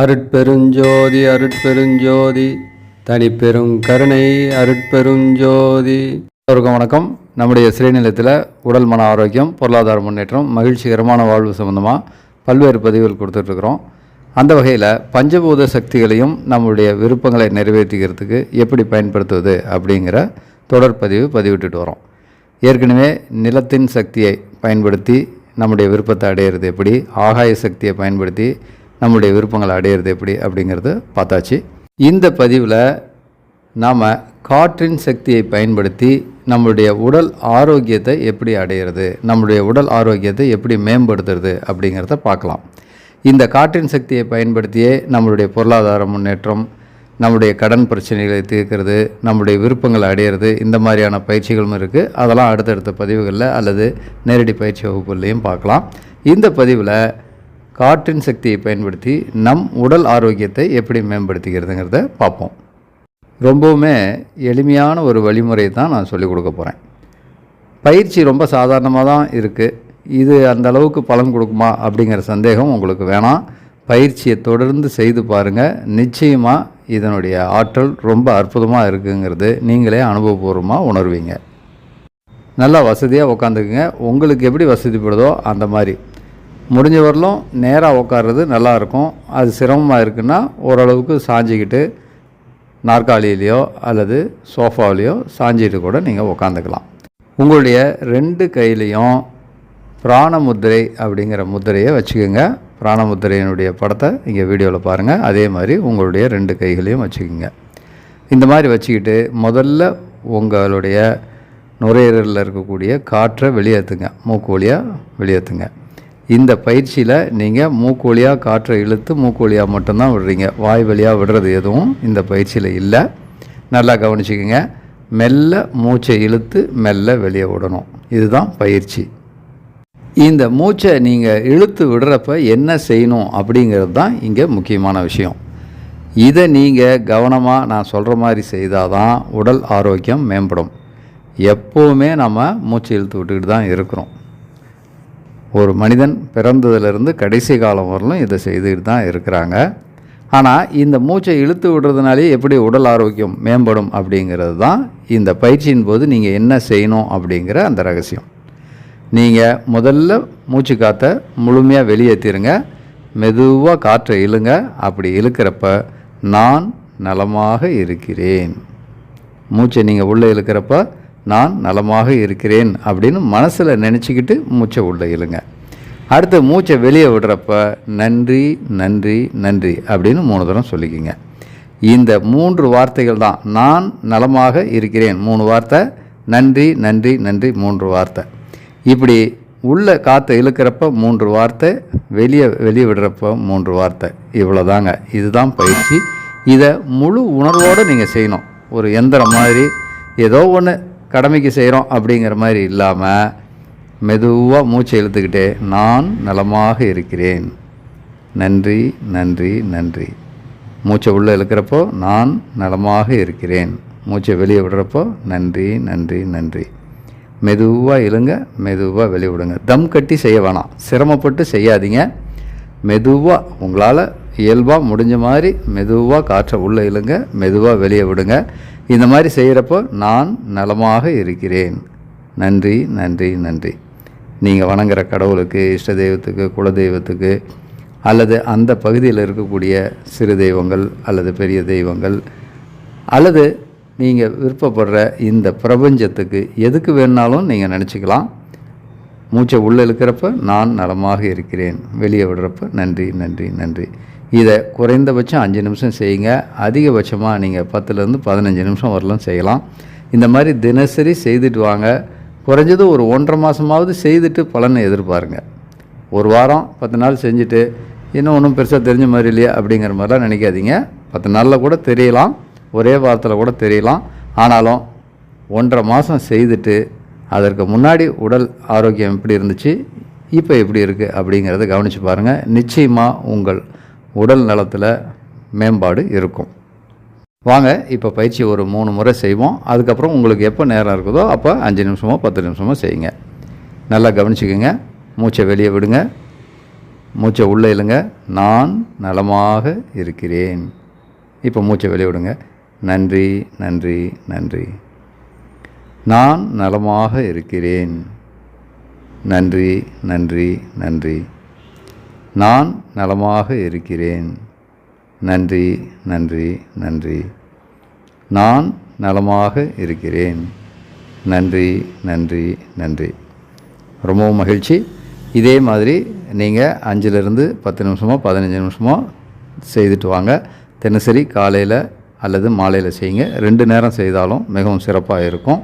அருட்பெருஞ்சோதி அருட்பெருஞ்சோதி. தனிப்பெரும் கருணை அருட்பெருஞ்சோதி. எல்லோருக்கும் வணக்கம். நம்முடைய சிறைநிலத்தில் உடல் மன ஆரோக்கியம் பொருளாதார முன்னேற்றம் மகிழ்ச்சிகரமான வாழ்வு சம்பந்தமாக பல்வேறு பதிவுகள் கொடுத்துட்ருக்குறோம். அந்த வகையில் பஞ்சபூத சக்திகளையும் நம்முடைய விருப்பங்களை நிறைவேற்றிக்கிறதுக்கு எப்படி பயன்படுத்துவது அப்படிங்கிற தொடர் பதிவு பதிவிட்டுட்டு வரோம். ஏற்கனவே நிலத்தின் சக்தியை பயன்படுத்தி நம்முடைய விருப்பத்தை அடையிறது எப்படி ஆகாய சக்தியை பயன்படுத்தி நம்முடைய விருப்பங்களை அடையிறது எப்படி அப்படிங்கிறது பார்த்தாச்சு. இந்த பதிவில் நாம் காற்றின் சக்தியை பயன்படுத்தி நம்முடைய உடல் ஆரோக்கியத்தை எப்படி அடையிறது நம்முடைய உடல் ஆரோக்கியத்தை எப்படி மேம்படுத்துறது அப்படிங்கிறத பார்க்கலாம். இந்த காற்றின் சக்தியை பயன்படுத்தியே நம்மளுடைய பொருளாதார முன்னேற்றம் நம்முடைய கடன் பிரச்சனைகளை தீர்க்கிறது நம்முடைய விருப்பங்களை அடையிறது இந்த மாதிரியான பயிற்சிகளும் இருக்குது அதெல்லாம் அடுத்தடுத்த பதிவுகளில் அல்லது நேரடி பயிற்சி வகுப்புலையும் பார்க்கலாம். இந்த பதிவில் காற்றின் சக்தியை பயன்படுத்தி நம் உடல் ஆரோக்கியத்தை எப்படி மேம்படுத்திக்கிறதுங்கிறத பார்ப்போம். ரொம்பவுமே எளிமையான ஒரு வழிமுறை தான் நான் சொல்லிக் கொடுக்க போகிறேன் பயிற்சி ரொம்ப சாதாரணமாக தான் இருக்குது இது அந்த அளவுக்கு பலன் கொடுக்குமா அப்படிங்கிற சந்தேகம் உங்களுக்கு வேணாம். பயிற்சியை தொடர்ந்து செய்து பாருங்கள் நிச்சயமாக இதனுடைய ஆற்றல் ரொம்ப அற்புதமாக இருக்குங்கிறது நீங்களே அனுபவபூர்வமாக உணர்வீங்க. நல்லா வசதியாக உட்காந்துக்குங்க உங்களுக்கு எப்படி வசதிப்படுதோ அந்த மாதிரி. முடிஞ்ச வரலும் நேராக உட்கார்றது நல்லாயிருக்கும் அது சிரமமாக இருக்குன்னா ஓரளவுக்கு சாஞ்சிக்கிட்டு நாற்காலியிலையோ அல்லது சோஃபாவிலையோ சாஞ்சிட்டு கூட நீங்கள் உட்காந்துக்கலாம் உங்களுடைய ரெண்டு கையிலையும் பிராண முத்திரை அப்படிங்கிற முத்திரையை வச்சுக்கோங்க. பிராண முத்திரையினுடைய படத்தை இங்கே வீடியோவில் பாருங்கள் அதே மாதிரி உங்களுடைய ரெண்டு கைகளையும் வச்சுக்கோங்க. இந்த மாதிரி வச்சுக்கிட்டு முதல்ல உங்களுடைய நுரையீரலில் இருக்கக்கூடிய காற்றை வெளியேற்றுங்க மூக்கு வழியாக வெளியேற்றுங்க இந்த பயிற்சியில் நீங்கள் மூக்கு வழியாக காற்றை இழுத்து மூக்கு வழியாக மட்டும்தான் விடுறீங்க. வாய் வழியாக விடுறது எதுவும் இந்த பயிற்சியில் இல்லை. நல்லா கவனிச்சிக்கோங்க. மெல்ல மூச்சை இழுத்து மெல்ல வெளியே விடணும். இதுதான் பயிற்சி. இந்த மூச்சை நீங்கள் இழுத்து விடுறப்ப என்ன செய்யணும் அப்படிங்கிறது தான் இங்கே முக்கியமான விஷயம். இதை நீங்கள் கவனமாக நான் சொல்கிற மாதிரி செய்தால் தான் உடல் ஆரோக்கியம் மேம்படும். எப்போவுமே நம்ம மூச்சை இழுத்து விட்டுக்கிட்டு தான் இருக்கிறோம். ஒரு மனிதன் பிறந்ததுலேருந்து கடைசி காலம் வரலும் இதை செய்துக்கிட்டு தான் இருக்கிறாங்க. ஆனால் இந்த மூச்சை இழுத்து விடுறதுனாலே எப்படி உடல் ஆரோக்கியம் மேம்படும் அப்படிங்கிறது தான் இந்த பயிற்சியின் போது நீங்கள் என்ன செய்யணும் அப்படிங்கிற அந்த ரகசியம். நீங்கள் முதல்ல மூச்சு காற்றை முழுமையாக வெளியேற்றிருங்க மெதுவாக காற்றை இழுங்க. அப்படி இழுக்கிறப்ப நான் நலமாக இருக்கிறேன். மூச்சை நீங்கள் உள்ளே இழுக்கிறப்ப நான் நலமாக இருக்கிறேன் அப்படின்னு மனசில் நினச்சிக்கிட்டு மூச்சை உள்ளே இழுங்க. அடுத்து மூச்சை வெளியே விடுறப்ப நன்றி நன்றி நன்றி அப்படின்னு மூணு தரம் சொல்லிக்கிங்க. இந்த மூன்று வார்த்தைகள் தான் நான் நலமாக இருக்கிறேன். மூணு வார்த்தை நன்றி நன்றி நன்றி மூன்று வார்த்தை. இப்படி உள்ள காற்றை இழுக்கிறப்ப மூன்று வார்த்தை வெளியே வெளியே விடுறப்ப மூன்று வார்த்தை. இவ்வளோதாங்க இதுதான் பயிற்சி. இதை முழு உணர்வோடு நீங்கள் செய்யணும். ஒரு எந்திரம் மாதிரி ஏதோ ஒன்று கடமைக்கு செய்கிறோம் அப்படிங்கிற மாதிரி இல்லாமல் மெதுவாக மூச்சை இழுத்துக்கிட்டே நான் நலமாக இருக்கிறேன். நன்றி நன்றி நன்றி. மூச்சை உள்ளே இழுக்கிறப்போ நான் நலமாக இருக்கிறேன். மூச்சை வெளியே விடுறப்போ நன்றி நன்றி நன்றி. மெதுவாக இழுங்க மெதுவாக வெளியே விடுங்க. தம் கட்டி செய்ய வேணாம். சிரமப்பட்டு செய்யாதீங்க. மெதுவாக உங்களால் இயல்பாக முடிஞ்ச மாதிரி மெதுவாக காற்றை உள்ளே இழுங்க மெதுவாக வெளியே விடுங்க. இந்த மாதிரி செய்கிறப்போ நான் நலமாக இருக்கிறேன். நன்றி நன்றி நன்றி. நீங்கள் வணங்குற கடவுளுக்கு இஷ்ட தெய்வத்துக்கு குலதெய்வத்துக்கு அல்லது அந்த பகுதியில் இருக்கக்கூடிய சிறு தெய்வங்கள் அல்லது பெரிய தெய்வங்கள் அல்லது நீங்கள் விருப்பப்படுற இந்த பிரபஞ்சத்துக்கு எதுக்கு வேணாலும் நீங்கள் நினச்சிக்கலாம். மூச்சை உள்ளே இழுக்கிறப்ப நான் நலமாக இருக்கிறேன். வெளியே விடுறப்ப நன்றி நன்றி நன்றி. இதை குறைந்தபட்சம் அஞ்சு நிமிஷம் செய்யுங்க. அதிகபட்சமாக நீங்கள் பத்துலேருந்து பதினஞ்சு நிமிஷம் வரலாம் செய்யலாம். இந்த மாதிரி தினசரி செய்துட்டு வாங்க. குறைஞ்சது ஒரு ஒன்றரை மாதமாவது செய்துட்டு பலனை எதிர்பாருங்க. ஒரு வாரம் பத்து நாள் செஞ்சுட்டு இன்னும் ஒன்றும் பெருசாக தெரிஞ்ச மாதிரி இல்லையா அப்படிங்கிற மாதிரிலாம் நினைக்காதீங்க. பத்து நாளில் கூட தெரியலாம். ஒரே வாரத்தில் கூட தெரியலாம். ஆனாலும் ஒன்றரை மாதம் செய்துட்டு அதற்கு முன்னாடி உடல் ஆரோக்கியம் எப்படி இருந்துச்சு இப்போ எப்படி இருக்குது அப்படிங்கிறத கவனித்து பாருங்கள் நிச்சயமாக உங்கள் உடல் நலத்தில் மேம்பாடு இருக்கும். வாங்க இப்போ பயிற்சி ஒரு மூணு முறை செய்வோம். அதுக்கப்புறம் உங்களுக்கு எப்போ நேரம் இருக்குதோ அப்போ அஞ்சு நிமிஷமோ பத்து நிமிஷமோ செய்யுங்க. நல்லா கவனிச்சுக்கோங்க. மூச்சை வெளியே விடுங்க. மூச்சை உள்ளே இல்லைங்க நான் நலமாக இருக்கிறேன். இப்போ மூச்சை வெளியே விடுங்க. நன்றி நன்றி நன்றி. நான் நலமாக இருக்கிறேன். நன்றி நன்றி நன்றி. நான் நலமாக இருக்கிறேன். நன்றி நன்றி நன்றி. நான் நலமாக இருக்கிறேன். நன்றி நன்றி நன்றி. ரொம்பவும் மகிழ்ச்சி. இதே மாதிரி நீங்கள் அஞ்சுலேருந்து பத்து நிமிஷமோ பதினஞ்சு நிமிஷமோ செய்துட்டு வாங்க. தினசரி காலையில் அல்லது மாலையில் செய்யுங்க. ரெண்டு நேரம் செய்தாலும் மிகவும் சிறப்பாக இருக்கும்.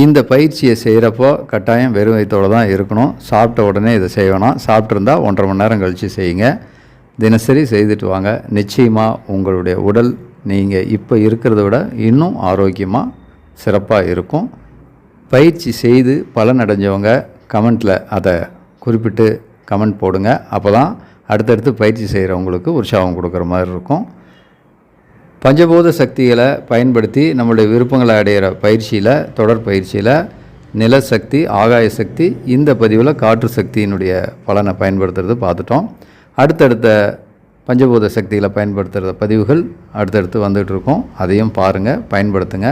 இந்த பயிற்சியை செய்கிறப்போ கட்டாயம் வெறும் வயிற்றோடு தான் இருக்கணும். சாப்பிட்ட உடனே இதை செய்யணும் சாப்பிட்ருந்தா ஒன்றரை மணி நேரம் கழித்து செய்யுங்க. தினசரி செய்துட்டு வாங்க. நிச்சயமாக உங்களுடைய உடல் நீங்கள் இப்போ இருக்கிறத விட இன்னும் ஆரோக்கியமாக சிறப்பாக இருக்கும். பயிற்சி செய்து பலன் அடைஞ்சவங்க கமெண்ட்டில் அதை குறிப்பிட்டு கமெண்ட் போடுங்க. அப்போ தான் அடுத்தடுத்து பயிற்சி செய்கிறவங்களுக்கு உற்சாகம் கொடுக்குற மாதிரி இருக்கும். பஞ்சபூத சக்திகளை பயன்படுத்தி நம்மளுடைய விருப்பங்களை அடையிற பயிற்சியில் தொடர் பயிற்சியில் நிலசக்தி ஆகாய சக்தி இந்த பதிவில் காற்று சக்தியினுடைய பலனை பயன்படுத்துறது பார்த்துட்டோம். அடுத்தடுத்த பஞ்சபூத சக்திகளை பயன்படுத்துகிற பதிவுகள் அடுத்தடுத்து வந்துகிட்டு இருக்கோம். அதையும் பாருங்கள் பயன்படுத்துங்க.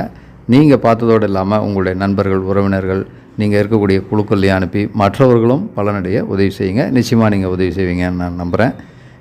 நீங்கள் பார்த்ததோடு இல்லாமல் உங்களுடைய நண்பர்கள் உறவினர்கள் நீங்கள் இருக்கக்கூடிய குழுக்கள்லையும் அனுப்பி மற்றவர்களும் பலனடைய உதவி செய்யுங்க. நிச்சயமாக நீங்கள் உதவி செய்வீங்கன்னு நான் நம்புகிறேன்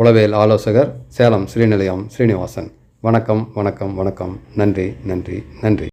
உளவியல் ஆலோசகர் சேலம் ஸ்ரீநிலையம் ஸ்ரீனிவாசன் வணக்கம் வணக்கம் வணக்கம். நன்றி நன்றி நன்றி.